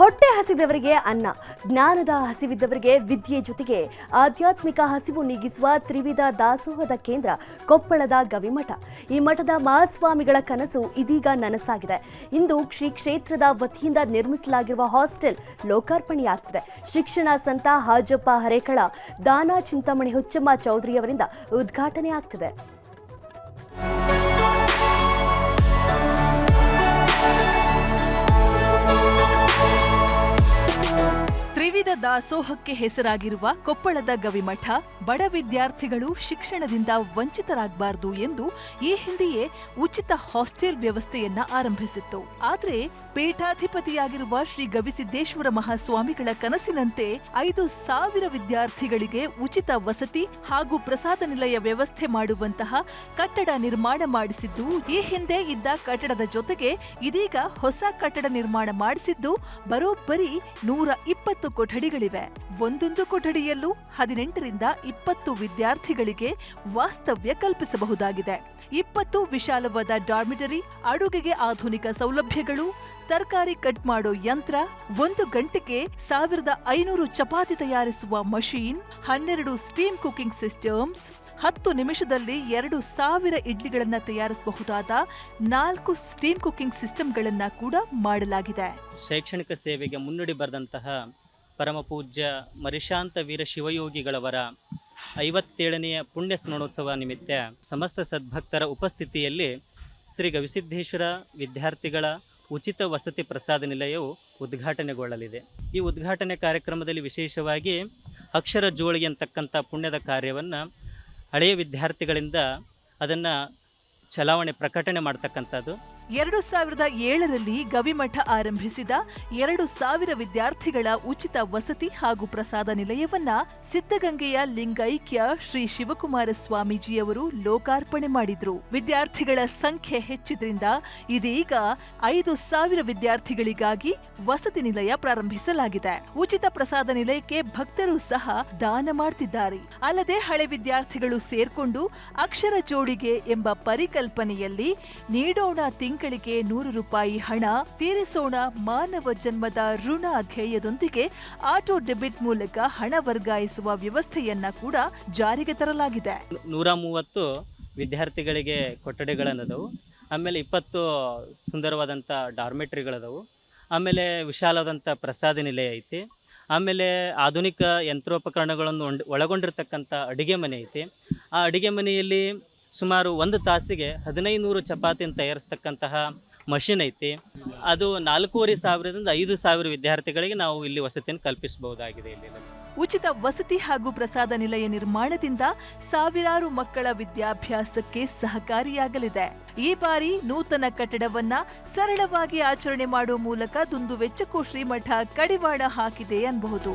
ಹೊಟ್ಟೆ ಹಸಿದವರಿಗೆ ಅನ್ನ, ಜ್ಞಾನದ ಹಸಿವಿದ್ದವರಿಗೆ ವಿದ್ಯೆ ಜೊತೆಗೆ ಆಧ್ಯಾತ್ಮಿಕ ಹಸಿವು ನೀಗಿಸುವ ತ್ರಿವಿಧ ದಾಸೋಹದ ಕೇಂದ್ರ ಕೊಪ್ಪಳದ ಗವಿಮಠ. ಈ ಮಠದ ಮಹಾಸ್ವಾಮಿಗಳ ಕನಸು ಇದೀಗ ನನಸಾಗಿದೆ. ಇಂದು ಶ್ರೀ ಕ್ಷೇತ್ರದ ವತಿಯಿಂದ ನಿರ್ಮಿಸಲಾಗಿರುವ ಹಾಸ್ಟೆಲ್ ಲೋಕಾರ್ಪಣೆಯಾಗ್ತಿದೆ. ಶಿಕ್ಷಣ ಸಂತ ಹಾಜಪ್ಪ ಹರೇಕಳ, ದಾನ ಚಿಂತಾಮಣಿ ಹುಚ್ಚಮ್ಮ ಚೌಧರಿಯವರಿಂದ ಉದ್ಘಾಟನೆ ಆಗ್ತಿದೆ ದಾಸೋಹಕ್ಕೆ ಹೆಸರಾಗಿರುವ ಕೊಪ್ಪಳದ ಗವಿಮಠ, ಬಡ ವಿದ್ಯಾರ್ಥಿಗಳು ಶಿಕ್ಷಣದಿಂದ ವಂಚಿತರಾಗಬಾರದು ಎಂದು ಈ ಹಿಂದೆಯೇ ಉಚಿತ ಹಾಸ್ಟೆಲ್ ವ್ಯವಸ್ಥೆಯನ್ನ ಆರಂಭಿಸಿತ್ತು. ಆದರೆ ಪೀಠಾಧಿಪತಿಯಾಗಿರುವ ಶ್ರೀ ಗವಿಸಿದ್ದೇಶ್ವರ ಮಹಾಸ್ವಾಮಿಗಳ ಕನಸಿನಂತೆ ಐದು ಸಾವಿರ ವಿದ್ಯಾರ್ಥಿಗಳಿಗೆ ಉಚಿತ ವಸತಿ ಹಾಗೂ ಪ್ರಸಾದ ನಿಲಯ ವ್ಯವಸ್ಥೆ ಮಾಡುವಂತಹ ಕಟ್ಟಡ ನಿರ್ಮಾಣ ಮಾಡಿಸಿದ್ದು, ಈ ಹಿಂದೆ ಇದ್ದ ಕಟ್ಟಡದ ಜೊತೆಗೆ ಇದೀಗ ಹೊಸ ಕಟ್ಟಡ ನಿರ್ಮಾಣ ಮಾಡಿಸಿದ್ದು, ಬರೋಬ್ಬರಿ ನೂರ ಇಪ್ಪತ್ತು ಕೊಠಡಿಗಳಿವೆ ಒಂದೊಂದು ಕೊಠಡಿಯಲ್ಲೂ ಹದಿನೆಂಟರಿಂದ ಇಪ್ಪತ್ತು ವಿದ್ಯಾರ್ಥಿಗಳಿಗೆ ವಾಸ್ತವ್ಯ ಕಲ್ಪಿಸಬಹುದಾಗಿದೆ. ಇಪ್ಪತ್ತು ವಿಶಾಲವಾದ ಡಾರ್ಮಿಟರಿ, ಅಡುಗೆಗೆ ಆಧುನಿಕ ಸೌಲಭ್ಯಗಳು, ತರಕಾರಿ ಕಟ್ ಮಾಡೋ ಯಂತ್ರ, ಒಂದು ಗಂಟೆಗೆ ಸಾವಿರದ ಐನೂರು ಚಪಾತಿ ತಯಾರಿಸುವ ಮಷೀನ್, ಹನ್ನೆರಡು ಸ್ಟೀಮ್ ಕುಕಿಂಗ್ ಸಿಸ್ಟಮ್ಸ್, ಹತ್ತು ನಿಮಿಷದಲ್ಲಿ ಎರಡು ಸಾವಿರ ಇಡ್ಲಿಗಳನ್ನು ತಯಾರಿಸಬಹುದಾದ ನಾಲ್ಕು ಸ್ಟೀಮ್ ಕುಕಿಂಗ್ ಸಿಸ್ಟಮ್ಗಳನ್ನ ಕೂಡ ಮಾಡಲಾಗಿದೆ. ಶೈಕ್ಷಣಿಕ ಸೇವೆಗೆ ಮುನ್ನುಡಿ ಬರೆದಂತಹ ಪರಮ ಪೂಜ್ಯ ಮರಿಶಾಂತ ವೀರ ಶಿವಯೋಗಿಗಳವರ ಐವತ್ತೇಳನೆಯ ಪುಣ್ಯ ಸ್ಮರಣೋತ್ಸವ ನಿಮಿತ್ತ ಸಮಸ್ತ ಸದ್ಭಕ್ತರ ಉಪಸ್ಥಿತಿಯಲ್ಲಿ ಶ್ರೀ ಗವಿಸಿದ್ದೇಶ್ವರ ವಿದ್ಯಾರ್ಥಿಗಳ ಉಚಿತ ವಸತಿ ಪ್ರಸಾದ ನಿಲಯವು ಉದ್ಘಾಟನೆಗೊಳ್ಳಲಿದೆ. ಈ ಉದ್ಘಾಟನೆ ಕಾರ್ಯಕ್ರಮದಲ್ಲಿ ವಿಶೇಷವಾಗಿ ಅಕ್ಷರ ಜೋಳಿ ಅಂತಕ್ಕಂಥ ಪುಣ್ಯದ ಕಾರ್ಯವನ್ನು ಹಳೆಯ ವಿದ್ಯಾರ್ಥಿಗಳಿಂದ ಅದನ್ನು ಚಲಾವಣೆ ಪ್ರಕಟಣೆ ಮಾಡ್ತಕ್ಕಂಥದ್ದು. ಎರಡು ಸಾವಿರದ ಏಳರಲ್ಲಿ ಗವಿಮಠ ಆರಂಭಿಸಿದ ಎರಡು ಸಾವಿರ ವಿದ್ಯಾರ್ಥಿಗಳ ಉಚಿತ ವಸತಿ ಹಾಗೂ ಪ್ರಸಾದ ನಿಲಯವನ್ನ ಸಿದ್ಧಗಂಗೆಯ ಲಿಂಗೈಕ್ಯ ಶ್ರೀ ಶಿವಕುಮಾರ ಸ್ವಾಮೀಜಿಯವರು ಲೋಕಾರ್ಪಣೆ ಮಾಡಿದ್ರು. ವಿದ್ಯಾರ್ಥಿಗಳ ಸಂಖ್ಯೆ ಹೆಚ್ಚಿದ್ರಿಂದ ಇದೀಗ ಐದು ಸಾವಿರ ವಿದ್ಯಾರ್ಥಿಗಳಿಗಾಗಿ ವಸತಿ ನಿಲಯ ಪ್ರಾರಂಭಿಸಲಾಗಿದೆ. ಉಚಿತ ಪ್ರಸಾದ ನಿಲಯಕ್ಕೆ ಭಕ್ತರು ಸಹ ದಾನ ಮಾಡ್ತಿದ್ದಾರೆ. ಅಲ್ಲದೆ ಹಳೆ ವಿದ್ಯಾರ್ಥಿಗಳು ಸೇರ್ಕೊಂಡು ಅಕ್ಷರ ಜೋಡಿಗೆ ಎಂಬ ಪರಿಕಲ್ಪನೆಯಲ್ಲಿ ನೀಡೋಣ ತಿಂಗಳಿಗೆ ನೂರು ರೂಪಾಯಿ ಹಣ ತೀರಿಸೋಣ ಮಾನವ ಜನ್ಮದ ಋಣ ಧ್ಯೇಯದೊಂದಿಗೆ ಆಟೋ ಡೆಬಿಟ್ ಮೂಲಕ ಹಣ ವರ್ಗಾಯಿಸುವ ವ್ಯವಸ್ಥೆಯನ್ನ ಕೂಡ ಜಾರಿಗೆ ತರಲಾಗಿದೆ. ನೂರ ಮೂವತ್ತು ವಿದ್ಯಾರ್ಥಿಗಳಿಗೆ ಕೊಠಡಿಗಳನ್ನದವು. ಆಮೇಲೆ ಇಪ್ಪತ್ತು ಸುಂದರವಾದಂಥ ಡಾರ್ಮೆಟ್ರಿಗಳದವು. ಆಮೇಲೆ ವಿಶಾಲವಾದಂಥ ಪ್ರಸಾದ ನಿಲಯ ಐತಿ. ಆಮೇಲೆ ಆಧುನಿಕ ಯಂತ್ರೋಪಕರಣಗಳನ್ನು ಒಳಗೊಂಡಿರ್ತಕ್ಕಂಥ ಅಡುಗೆ ಮನೆ ಐತಿ. ಆ ಅಡುಗೆ ಮನೆಯಲ್ಲಿ ಸುಮಾರು ಒಂದು ತಾಸಿಗೆ ಹದಿನೈದು ನೂರು ಚಪಾತಿಯನ್ನು ತಯಾರಿಸ್ತಕ್ಕಂತಹ ಮಷಿನ್ ಐತಿ. ಅದು ನಾಲ್ಕೂವರೆ ಸಾವಿರದಿಂದ ಐದು ಸಾವಿರ ವಿದ್ಯಾರ್ಥಿಗಳಿಗೆ ನಾವು ಇಲ್ಲಿ ವಸತಿಯನ್ನು ಕಲ್ಪಿಸಬಹುದಾಗಿದೆ ಇಲ್ಲಿ. ಉಚಿತ ವಸತಿ ಹಾಗೂ ಪ್ರಸಾದ ನಿಲಯ ನಿರ್ಮಾಣದಿಂದ ಸಾವಿರಾರು ಮಕ್ಕಳ ವಿದ್ಯಾಭ್ಯಾಸಕ್ಕೆ ಸಹಕಾರಿಯಾಗಲಿದೆ. ಈ ಬಾರಿ ನೂತನ ಕಟ್ಟಡವನ್ನ ಸರಳವಾಗಿ ಆಚರಣೆ ಮಾಡುವ ಮೂಲಕ ದುಂದು ವೆಚ್ಚಕ್ಕೂ ಶ್ರೀಮಠ ಕಡಿವಾಣ ಹಾಕಿದೆ ಅನ್ಬಹುದು.